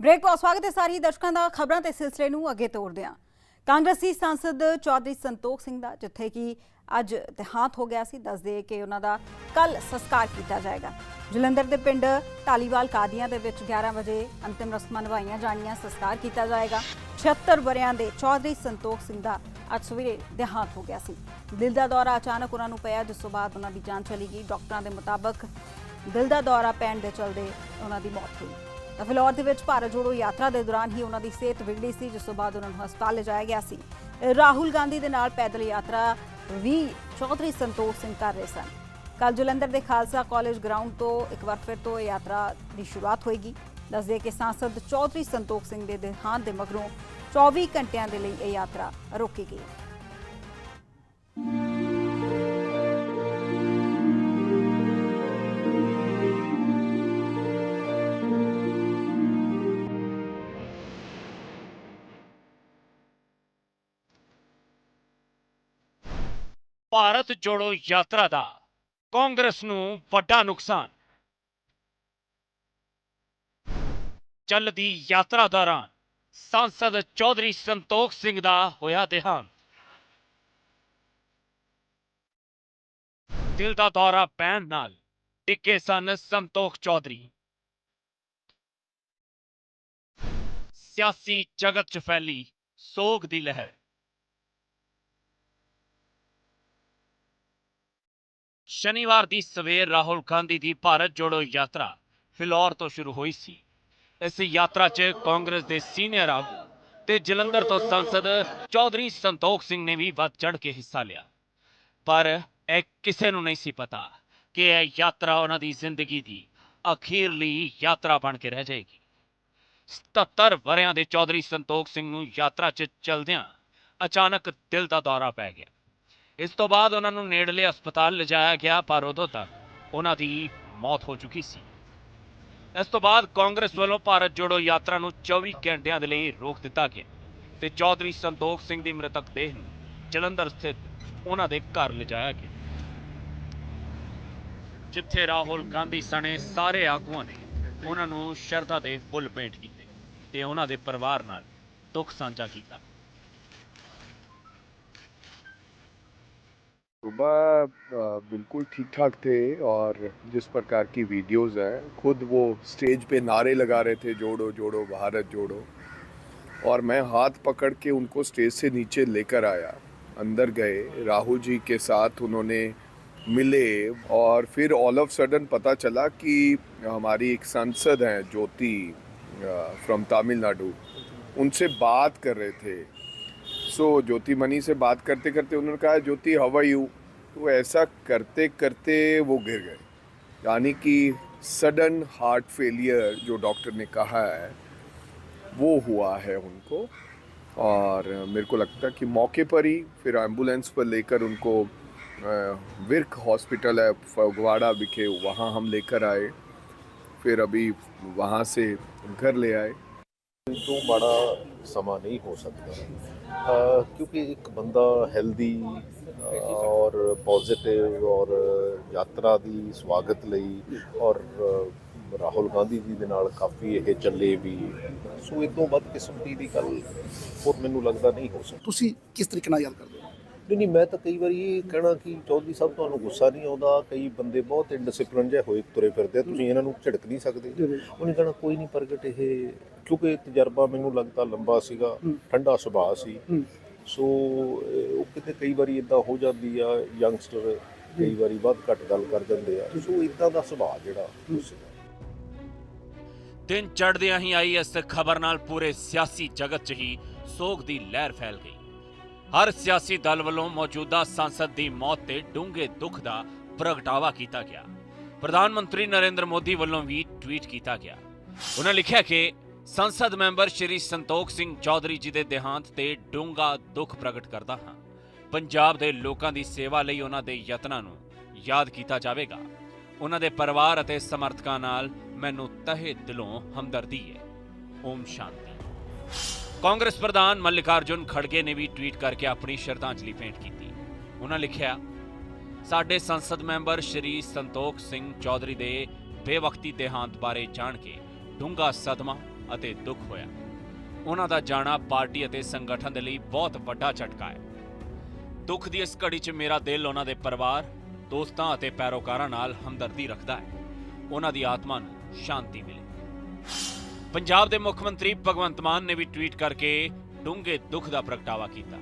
Break ਤੋਂ ਸਵਾਗਤ ਹੈ ਸਾਰੀ ਦਰਸ਼ਕਾਂ ਦਾ ਖਬਰਾਂ ਤੇ ਸਿਲਸਿਲੇ ਨੂੰ ਅੱਗੇ ਤੋਰਦੇ ਹਾਂ। ਕਾਂਗਰਸੀ ਸੰਸਦ ਚੌਧਰੀ ਸੰਤੋਖ ਸਿੰਘ ਦਾ, ਜਿੱਥੇ ਕਿ ਅੱਜ ਦੇਹਾਂਤ ਹੋ ਗਿਆ ਸੀ, ਦੱਸਦੇ ਕਿ ਉਹਨਾਂ ਦਾ ਕੱਲ ਸੰਸਕਾਰ ਕੀਤਾ ਜਾਏਗਾ। ਜਲੰਧਰ ਦੇ ਪਿੰਡ ਢਾਲੀਵਾਲ ਕਾਦੀਆਂ ਦੇ ਵਿੱਚ 11 ਵਜੇ ਅੰਤਿਮ ਰਸਮਾਂ ਨਿਭਾਈਆਂ ਜਾਣੀਆਂ ਸੰਸਕਾਰ ਕੀਤਾ ਜਾਏਗਾ। 76 ਵਰਿਆਂ ਦੇ ਚੌਧਰੀ ਸੰਤੋਖ ਸਿੰਘ ਦਾ ਅੱਜ ਸਵੇਰੇ ਦੇਹਾਂਤ ਹੋ ਗਿਆ ਸੀ। ਦਿਲ ਦਾ ਦੌਰਾ ਅਚਾਨਕ ਉਹਨਾਂ ਨੂੰ ਪਿਆ, ਜਿਸ ਤੋਂ ਬਾਅਦ ਉਹਨਾਂ ਦੀ ਜਾਨ ਚਲੀ ਗਈ। ਡਾਕਟਰਾਂ ਦੇ ਮੁਤਾਬਕ ਦਿਲ ਦਾ ਦੌਰਾ ਪੈਣ ਦੇ ਚਲਦੇ ਉਹਨਾਂ ਦੀ ਮੌਤ ਹੋਈ ਫਿਲੌਰ ਦੇ ਵਿੱਚ ਭਾਰਤ ਜੋੜੋ ਯਾਤਰਾ ਦੇ ਦੌਰਾਨ ਹੀ ਉਹਨਾਂ ਦੀ ਸਿਹਤ ਵਿਗੜੀ ਸੀ, ਜਿਸ ਤੋਂ ਬਾਅਦ ਉਹਨਾਂ ਨੂੰ ਹਸਪਤਾਲ ਲਿਜਾਇਆ ਗਿਆ ਸੀ। ਰਾਹੁਲ ਗਾਂਧੀ ਦੇ ਨਾਲ ਪੈਦਲ ਯਾਤਰਾ ਵੀ ਚੌਧਰੀ ਸੰਤੋਖ ਸਿੰਘ ਕਰ ਰਹੇ ਸਨ। ਕੱਲ ਜਲੰਧਰ ਦੇ ਖਾਲਸਾ ਕਾਲਜ ਗਰਾਊਂਡ ਤੋਂ ਇੱਕ ਵਾਰ ਫਿਰ ਤੋਂ ਇਹ ਯਾਤਰਾ ਦੀ ਸ਼ੁਰੂਆਤ ਹੋਏਗੀ। ਦੱਸਦੇ ਕਿ ਸਾਂਸਦ ਚੌਧਰੀ ਸੰਤੋਖ ਸਿੰਘ ਦੇ ਦੇਹਾਂਤ ਦੇ ਮਗਰੋਂ 24 ਘੰਟਿਆਂ ਦੇ ਲਈ ਇਹ ਯਾਤਰਾ ਰੋਕੀ ਗਈ। ਭਾਰਤ ਜੋੜੋ ਯਾਤਰਾ ਦਾ ਕਾਂਗਰਸ ਨੂੰ ਵੱਡਾ ਨੁਕਸਾਨ। ਚੱਲਦੀ ਯਾਤਰਾ ਦੌਰਾਨ ਸੰਸਦ ਚੌਧਰੀ ਸੰਤੋਖ ਸਿੰਘ ਦਾ ਹੋਇਆ ਦੇਹਾਂਤ। ਦਿਲ ਦਾ ਦੌਰਾ ਪੈਣ ਨਾਲ ਟਿੱਕੇ ਸਨ ਸੰਤੋਖ ਚੌਧਰੀ। ਸਿਆਸੀ ਜਗਤ 'ਚ ਫੈਲੀ ਸੋਗ ਦੀ ਲਹਿਰ। ਸ਼ਨੀਵਾਰ ਦੀ ਸਵੇਰ ਰਾਹੁਲ ਗਾਂਧੀ ਦੀ ਭਾਰਤ ਜੋੜੋ ਯਾਤਰਾ ਫਿਲੌਰ ਤੋਂ ਸ਼ੁਰੂ ਹੋਈ ਸੀ। ਇਸ ਯਾਤਰਾ 'ਚ ਕਾਂਗਰਸ ਦੇ ਸੀਨੀਅਰ ਆਗੂ ਤੇ ਜਲੰਧਰ ਤੋਂ ਸੰਸਦ ਚੌਧਰੀ ਸੰਤੋਖ ਸਿੰਘ ਨੇ ਵੀ ਵੱਧ ਚੜ ਕੇ ਹਿੱਸਾ ਲਿਆ। ਪਰ ਇਹ ਕਿਸੇ ਨੂੰ ਨਹੀਂ ਸੀ ਪਤਾ ਕਿ ਇਹ ਯਾਤਰਾ ਉਹਨਾਂ ਦੀ ਜ਼ਿੰਦਗੀ ਦੀ ਅਖੀਰਲੀ ਯਾਤਰਾ ਬਣ ਕੇ ਰਹਿ ਜਾਏਗੀ। 77 ਵਰਿਆਂ ਦੇ ਚੌਧਰੀ ਸੰਤੋਖ ਸਿੰਘ ਨੂੰ ਯਾਤਰਾ 'ਚ ਚਲਦਿਆਂ ਅਚਾਨਕ ਦਿਲ ਦਾ ਦੌਰਾ ਪੈ ਗਿਆ। ਇਸ ਤੋਂ ਬਾਅਦ ਉਹਨਾਂ ਨੂੰ ਨੇੜਲੇ ਹਸਪਤਾਲ ਲਿਜਾਇਆ ਗਿਆ, ਪਰ ਉਦੋਂ ਤੱਕ ਉਹਨਾਂ ਦੀ ਮੌਤ ਹੋ ਚੁੱਕੀ ਸੀ। ਇਸ ਤੋਂ ਬਾਅਦ ਕਾਂਗਰਸ ਵੱਲੋਂ ਭਾਰਤ ਜੋੜੋ ਯਾਤਰਾ ਨੂੰ 24 ਘੰਟਿਆਂ ਦੇ ਲਈ ਰੋਕ ਦਿੱਤਾ ਗਿਆ ਤੇ ਚੌਧਰੀ ਸੰਤੋਖ ਸਿੰਘ ਦੀ ਮ੍ਰਿਤਕ ਦੇਹ ਨੂੰ ਜਲੰਧਰ ਸਥਿਤ ਉਹਨਾਂ ਦੇ ਘਰ ਲਿਜਾਇਆ ਗਿਆ। ਜਿੱਥੇ ਰਾਹੁਲ ਗਾਂਧੀ ਸਣੇ ਸਾਰੇ ਆਗੂਆਂ ਨੇ ਉਹਨਾਂ ਨੂੰ ਸ਼ਰਧਾ ਦੇ ਫੁੱਲ ਭੇਂਟ ਕੀਤੇ ਤੇ ਉਹਨਾਂ ਦੇ ਪਰਿਵਾਰ ਨਾਲ ਦੁੱਖ ਸਾਂਝਾ ਕੀਤਾ। सुबह बिल्कुल ठीक ठाक थे और जिस प्रकार की वीडियोस हैं खुद वो स्टेज पे नारे लगा रहे थे जोड़ो जोड़ो भारत जोड़ो। और मैं हाथ पकड़ के उनको स्टेज से नीचे लेकर आया। अंदर गए राहुल जी के साथ उन्होंने मिले और फिर ऑल ऑफ़ सडन पता चला कि हमारी एक सांसद हैं ज्योति फ्रॉम तमिलनाडु उनसे बात कर रहे थे। सो so, ज्योति मनी से बात करते करते उन्होंने कहा ज्योति हवा यू तो ऐसा करते करते वो गिर गए। यानी कि सडन हार्ट फेलियर जो डॉक्टर ने कहा है, वो हुआ है उनको। और मेरे को लगता कि मौके पर ही फिर एंबुलेंस पर लेकर उनको विर्क हॉस्पिटल है, फगवाड़ा विखे, वहाँ हम लेकर आए। फिर अभी वहाँ से घर ले आए। तो बड़ा समा नहीं हो सकता। क्योंकि एक बंदा हेल्दी और ਪੋਜ਼ਿਟਿਵ ਔਰ ਯਾਤਰਾ ਦੀ ਸਵਾਗਤ ਲਈ ਔਰ ਰਾਹੁਲ ਗਾਂਧੀ ਜੀ ਦੇ ਨਾਲ ਕਾਫੀ ਇਹ ਚੱਲੇ ਵੀ। ਸੋ ਇਹ ਤੋਂ ਵੱਧ ਕਿਸਮਤੀ ਦੀ ਗੱਲ ਹੋਰ ਮੈਨੂੰ ਲੱਗਦਾ ਨਹੀਂ ਹੋ ਸਕਦੀ। ਤੁਸੀਂ ਕਿਸ ਤਰੀਕੇ ਨਾਲ ਯਾਦ ਕਰਦੇ ਹੋ? ਨਹੀਂ ਨਹੀਂ ਮੈਂ ਤਾਂ ਕਈ ਵਾਰੀ ਇਹ ਕਹਿਣਾ ਕਿ ਚੌਧਰੀ ਸਾਹਿਬ ਤੁਹਾਨੂੰ ਗੁੱਸਾ ਨਹੀਂ ਆਉਂਦਾ ਕਈ ਬੰਦੇ ਬਹੁਤ ਇਨਡਿਸਪਲਿਨ ਜਿਹੇ ਹੋਏ ਤੁਰੇ ਫਿਰਦੇ ਆ, ਤੁਸੀਂ ਇਹਨਾਂ ਨੂੰ ਝਿੜਕ ਨਹੀਂ ਸਕਦੇ। ਉਹਨੇ ਕਹਿਣਾ ਕੋਈ ਨਹੀਂ ਪ੍ਰਗਟ ਇਹ ਕਿਉਂਕਿ ਤਜਰਬਾ ਮੈਨੂੰ ਲੱਗਦਾ ਲੰਬਾ ਸੀਗਾ। ਠੰਡਾ ਸੁਭਾਅ ਸੀ। ਸੋ ਉਹ ਕਿਤੇ ਕਈ ਵਾਰੀ ਇਦਾਂ ਹੋ ਜਾਂਦੀ ਆ ਯੰਗਸਟਰ ਕਈ ਵਾਰੀ ਵੱਧ ਘੱਟ ਗੱਲ ਕਰ ਜਾਂਦੇ ਆ। ਸੋ ਇਦਾਂ ਦਾ ਸੁਭਾਅ ਜਿਹੜਾ ਉਹ ਸੀਗਾ ਦਿਨ ਚੜ੍ਹਦਿਆਂ ਹੀ ਆਈ ਇਸ ਖਬਰ ਨਾਲ ਪੂਰੇ ਸਿਆਸੀ ਜਗਤ 'ਚ ਹੀ ਸੋਗ ਦੀ ਲਹਿਰ ਫੈਲ ਗਈ। ਹਰ ਸਿਆਸੀ ਦਲ ਵੱਲੋਂ ਮੌਜੂਦਾ ਸੰਸਦ ਦੀ ਮੌਤ ਤੇ ਡੂੰਘੇ ਦੁੱਖ ਦਾ ਪ੍ਰਗਟਾਵਾ ਕੀਤਾ ਗਿਆ। ਪ੍ਰਧਾਨ ਮੰਤਰੀ ਨਰਿੰਦਰ ਮੋਦੀ ਵੱਲੋਂ ਵੀ ਟਵੀਟ ਕੀਤਾ ਗਿਆ। ਉਹਨਾਂ ਲਿਖਿਆ ਕਿ ਸੰਸਦ ਮੈਂਬਰ ਸ਼੍ਰੀ ਸੰਤੋਖ ਸਿੰਘ ਚੌਧਰੀ ਜੀ ਦੇ ਦੇਹਾਂਤ ਤੇ ਡੂੰਘਾ ਦੁੱਖ ਪ੍ਰਗਟ ਕਰਦਾ ਹਾਂ। ਪੰਜਾਬ ਦੇ ਲੋਕਾਂ ਦੀ ਸੇਵਾ ਲਈ ਉਹਨਾਂ ਦੇ ਯਤਨਾਂ ਨੂੰ ਯਾਦ ਕੀਤਾ ਜਾਵੇਗਾ। ਉਹਨਾਂ ਦੇ ਪਰਿਵਾਰ ਅਤੇ ਸਮਰਥਕਾਂ ਨਾਲ ਮੈਨੂੰ ਤਹਿ ਦਿਲੋਂ ਹਮਦਰਦੀ ਹੈ। ਓਮ ਸ਼ਾਂਤੀ। ਕਾਂਗਰਸ ਪ੍ਰਧਾਨ ਮੱਲਿਕਾਰਜੁਨ ਖੜਗੇ ਨੇ ਵੀ ਟਵੀਟ ਕਰਕੇ ਆਪਣੀ ਸ਼ਰਧਾਂਜਲੀ ਭੇਂਟ ਕੀਤੀ। ਉਹਨਾਂ ਲਿਖਿਆ, ਸਾਡੇ ਸੰਸਦ ਮੈਂਬਰ ਸ਼੍ਰੀ ਸੰਤੋਖ ਸਿੰਘ ਚੌਧਰੀ ਦੇ ਬੇਵਕਤੀ ਦੇਹਾਂਤ ਬਾਰੇ ਜਾਣ ਕੇ ਡੂੰਘਾ ਸਦਮਾ ਅਤੇ ਦੁੱਖ ਹੋਇਆ। ਉਹਨਾਂ ਦਾ ਜਾਣਾ ਪਾਰਟੀ ਅਤੇ ਸੰਗਠਨ ਦੇ ਲਈ ਬਹੁਤ ਵੱਡਾ ਝਟਕਾ ਹੈ। ਦੁੱਖ ਦੀ ਇਸ ਘੜੀ 'ਚ ਮੇਰਾ ਦਿਲ ਉਹਨਾਂ ਦੇ ਪਰਿਵਾਰ, ਦੋਸਤਾਂ ਅਤੇ ਪੈਰੋਕਾਰਾਂ ਨਾਲ ਹਮਦਰਦੀ ਰੱਖਦਾ ਹੈ। ਉਹਨਾਂ ਦੀ ਆਤਮਾ ਨੂੰ ਸ਼ਾਂਤੀ ਮਿਲੇ। ਪੰਜਾਬ ਦੇ ਮੁੱਖ ਮੰਤਰੀ ਭਗਵੰਤ ਮਾਨ ਨੇ ਵੀ ਟਵੀਟ ਕਰਕੇ ਡੂੰਘੇ ਦੁੱਖ ਦਾ ਪ੍ਰਗਟਾਵਾ ਕੀਤਾ।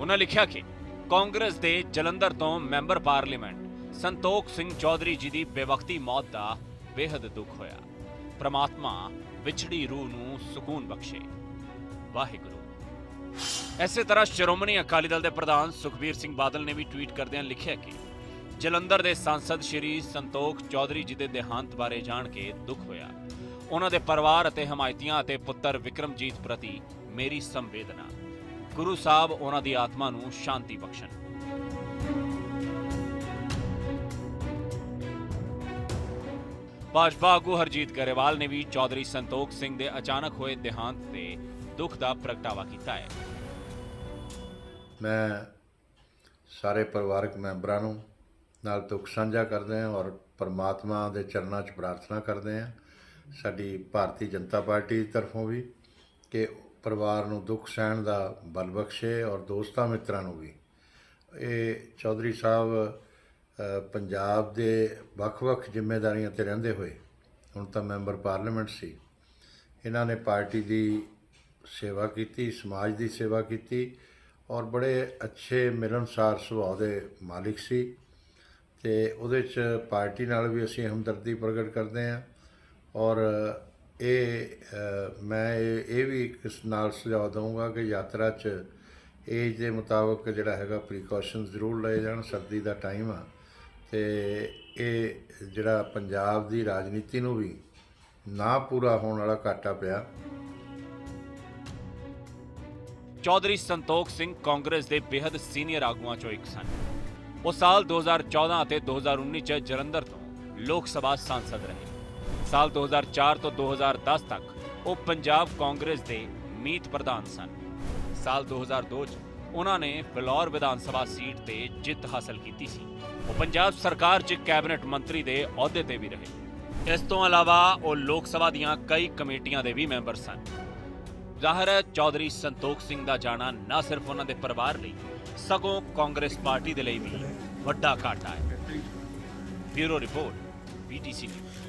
ਉਹਨਾਂ ਲਿਖਿਆ ਕਿ ਕਾਂਗਰਸ ਦੇ ਜਲੰਧਰ ਤੋਂ ਮੈਂਬਰ ਪਾਰਲੀਮੈਂਟ ਸੰਤੋਖ ਸਿੰਘ ਚੌਧਰੀ ਜੀ ਦੀ ਬੇਵਕਤੀ ਮੌਤ ਦਾ ਬੇਹੱਦ ਦੁੱਖ ਹੋਇਆ। ਪ੍ਰਮਾਤਮਾ ਵਿਛੜੀ ਰੂਹ ਨੂੰ ਸਕੂਨ ਬਖਸ਼ੇ। ਵਾਹਿਗੁਰੂ। ਇਸੇ ਤਰ੍ਹਾਂ ਸ਼੍ਰੋਮਣੀ ਅਕਾਲੀ ਦਲ ਦੇ ਪ੍ਰਧਾਨ ਸੁਖਬੀਰ ਸਿੰਘ ਬਾਦਲ ਨੇ ਵੀ ਟਵੀਟ ਕਰਦਿਆਂ ਲਿਖਿਆ ਕਿ ਜਲੰਧਰ ਦੇ ਸਾਂਸਦ ਸ਼੍ਰੀ ਸੰਤੋਖ ਚੌਧਰੀ ਜੀ ਦੇ ਦੇਹਾਂਤ ਬਾਰੇ ਜਾਣ ਕੇ ਦੁੱਖ ਹੋਇਆ। ਉਹਨਾਂ ਦੇ ਪਰਿਵਾਰ ਅਤੇ ਹਮਾਇਤੀਆਂ ਅਤੇ ਪੁੱਤਰ ਵਿਕਰਮਜੀਤ ਪ੍ਰਤੀ ਮੇਰੀ ਸੰਵੇਦਨਾ। ਗੁਰੂ ਸਾਹਿਬ ਉਹਨਾਂ ਦੀ ਆਤਮਾ ਨੂੰ ਸ਼ਾਂਤੀ ਬਖਸ਼ਣ। ਭਾਜਪਾ ਆਗੂ ਹਰਜੀਤ ਗਰੇਵਾਲ ਨੇ ਵੀ ਚੌਧਰੀ ਸੰਤੋਖ ਸਿੰਘ ਦੇ ਅਚਾਨਕ ਹੋਏ ਦੇਹਾਂਤ ਤੇ ਦੁੱਖ ਦਾ ਪ੍ਰਗਟਾਵਾ ਕੀਤਾ ਹੈ। ਮੈਂ ਸਾਰੇ ਪਰਿਵਾਰਕ ਮੈਂਬਰਾਂ ਨੂੰ ਨਾਲ ਦੁੱਖ ਸਾਂਝਾ ਕਰਦੇ ਹਾਂ ਔਰ ਪਰਮਾਤਮਾ ਦੇ ਚਰਨਾਂ 'ਚ ਪ੍ਰਾਰਥਨਾ ਕਰਦੇ ਹਾਂ। ਸਾਡੀ ਭਾਰਤੀ ਜਨਤਾ ਪਾਰਟੀ ਦੀ ਤਰਫੋਂ ਵੀ ਕਿ ਪਰਿਵਾਰ ਨੂੰ ਦੁੱਖ ਸਹਿਣ ਦਾ ਬਲ ਬਖਸ਼ੇ ਔਰ ਦੋਸਤਾਂ ਮਿੱਤਰਾਂ ਨੂੰ ਵੀ। ਇਹ ਚੌਧਰੀ ਸਾਹਿਬ ਪੰਜਾਬ ਦੇ ਵੱਖ-ਵੱਖ ਜ਼ਿੰਮੇਵਾਰੀਆਂ ਤੇ ਰਹਿੰਦੇ ਹੋਏ ਹੁਣ ਤਾਂ ਮੈਂਬਰ ਪਾਰਲੀਮੈਂਟ ਸੀ। ਇਹਨਾਂ ਨੇ ਪਾਰਟੀ ਦੀ ਸੇਵਾ ਕੀਤੀ, ਸਮਾਜ ਦੀ ਸੇਵਾ ਕੀਤੀ ਔਰ ਬੜੇ ਅੱਛੇ ਮਿਲਨਸਾਰ ਸੁਭਾਅ ਦੇ ਮਾਲਿਕ ਸੀ ਤੇ ਉਹਦੇ ਚ ਪਾਰਟੀ ਨਾਲ ਵੀ ਅਸੀਂ ਹਮਦਰਦੀ ਪ੍ਰਗਟ ਕਰਦੇ ਹਾਂ ਔਰ ਇਹ ਮੈਂ ਇਹ ਇਹ ਵੀ ਇਸ ਨਾਲ ਸੁਝਾਅ ਦਊਂਗਾ ਕਿ ਯਾਤਰਾ 'ਚ ਏਜ ਦੇ ਮੁਤਾਬਕ ਜਿਹੜਾ ਹੈਗਾ ਪ੍ਰੀਕਾਸ਼ਨ ਜ਼ਰੂਰ ਲਏ ਜਾਣ, ਸਰਦੀ ਦਾ ਟਾਈਮ ਆ। ਤੇ ਇਹ ਜਿਹੜਾ ਪੰਜਾਬ ਦੀ ਰਾਜਨੀਤੀ ਨੂੰ ਵੀ ਨਾ ਪੂਰਾ ਹੋਣ ਵਾਲਾ ਘਾਟਾ ਪਿਆ। ਚੌਧਰੀ ਸੰਤੋਖ ਸਿੰਘ ਕਾਂਗਰਸ ਦੇ ਬੇहद ਸੀਨੀਅਰ ਆਗੂਆਂ ਚੋਂ ਇੱਕ ਸਨ। ਉਹ ਸਾਲ 2014 ਅਤੇ 2019 ਚ ਜਲੰਧਰ ਤੋਂ ਲੋਕ ਸਭਾ ਸਾਂਸਦ ਰਹੇ। ਸਾਲ 2004 ਤੋਂ 2010 ਤੱਕ ਉਹ ਪੰਜਾਬ ਕਾਂਗਰਸ ਦੇ ਮੀਤ ਪ੍ਰਧਾਨ ਸਨ। ਸਾਲ 2002 ਚ ਉਹਨਾਂ ਨੇ ਬਲੌਰ ਵਿਧਾਨ ਸਭਾ ਸੀਟ ਤੇ ਜਿੱਤ ਹਾਸਲ ਕੀਤੀ ਸੀ। ਉਹ ਪੰਜਾਬ ਸਰਕਾਰ 'ਚ ਕੈਬਨਿਟ ਮੰਤਰੀ ਦੇ ਅਹੁਦੇ ਤੇ ਵੀ ਰਹੇ। ਇਸ ਤੋਂ ਇਲਾਵਾ ਉਹ ਲੋਕ ਸਭਾ ਦੀਆਂ ਕਈ ਕਮੇਟੀਆਂ ਦੇ ਵੀ ਮੈਂਬਰ ਸਨ। ਜ਼ਾਹਰ ਹੈ ਚੌਧਰੀ ਸੰਤੋਖ ਸਿੰਘ ਦਾ ਜਾਣਾ ਨਾ ਸਿਰਫ ਉਹਨਾਂ ਦੇ ਪਰਿਵਾਰ ਲਈ, ਸਗੋਂ ਕਾਂਗਰਸ ਪਾਰਟੀ ਦੇ ਲਈ ਵੀ ਵੱਡਾ ਘਾਟਾ ਹੈ। Bureau report, BTC news.